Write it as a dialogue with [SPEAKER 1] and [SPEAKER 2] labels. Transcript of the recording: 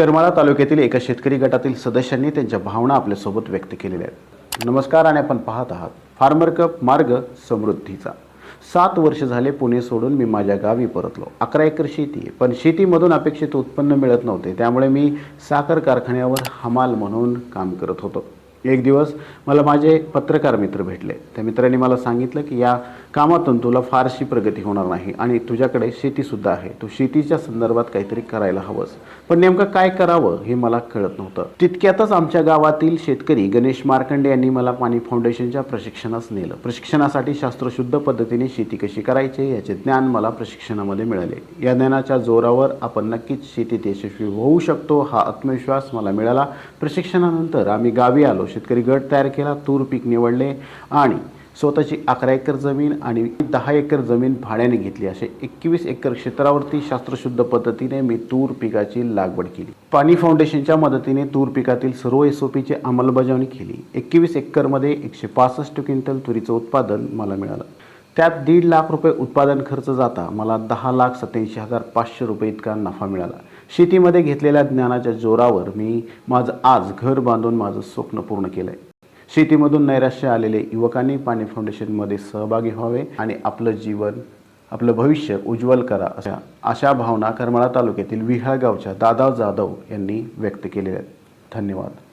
[SPEAKER 1] करमाळा तालुक्यातील एका शेतकरी गटातील सदस्यांनी त्यांच्या भावना आपल्यासोबत व्यक्त केलेल्या आहेत. नमस्कार आणि आपण पाहत आहात फार्मर कप मार्ग समृद्धीचा. सात वर्ष झाले पुणे सोडून मी माझ्या गावी परतलो. अकरा एकर शेती आहे. पण शेतीमधून अपेक्षित उत्पन्न मिळत नव्हते. त्यामुळे मी साखर कारखान्यावर हमाल म्हणून काम करत होतो. एक दिवस मला माझे पत्रकार मित्र भेटले. त्या मित्राने मला सांगितलं की या कामातून तुला फारशी प्रगती होणार नाही आणि तुझ्याकडे शेतीसुद्धा आहे. तू शेतीच्या संदर्भात काहीतरी करायला हवंस. पण नेमकं काय करावं हे मला कळत नव्हतं. तितक्यातच आमच्या गावातील शेतकरी गणेश मार्कंडे यांनी मला पाणी फाउंडेशनच्या प्रशिक्षणास नेलं. प्रशिक्षणासाठी शास्त्रशुद्ध पद्धतीने शेती कशी करायची याचे ज्ञान मला प्रशिक्षणामध्ये मिळाले. या ज्ञानाच्या जोरावर आपण नक्कीच शेतीत यशस्वी होऊ शकतो हा आत्मविश्वास मला मिळाला. प्रशिक्षणानंतर आम्ही गावी आलो. शेतकरी गट तयार केला तूर पीक निवडले आणि स्वतःची अकरा एकर जमीन आणि दहा एकर जमीन भाड्याने घेतली. असे एकवीस एकर क्षेत्रावरती शास्त्रशुद्ध पद्धतीने मी तूर पिकाची लागवड केली. पाणी फाउंडेशनच्या मदतीने तूर पिकातील सर्व एस ओ पीची अंमलबजावणी केली. एकवीस एकरमध्ये एकशे पासष्ट क्विंटल तुरीचं उत्पादन मला मिळालं. त्यात दीड लाख रुपये उत्पादन खर्च जाता मला दहा लाख सत्याऐंशी हजार पाचशे रुपये इतका नफा मिळाला. शेतीमध्ये घेतलेल्या ज्ञानाच्या जोरावर मी माझं आज घर बांधून माझं स्वप्न पूर्ण केलं आहे शेतीमधून नैराश्य आलेले युवकांनी पाणी फाउंडेशनमध्ये सहभागी व्हावे आणि आपलं जीवन आपलं भविष्य उज्ज्वल करा अशा अशा भावना करमाळा तालुक्यातील विहाळगावच्या दादा जाधव यांनी व्यक्त केलेल्या आहेत. धन्यवाद.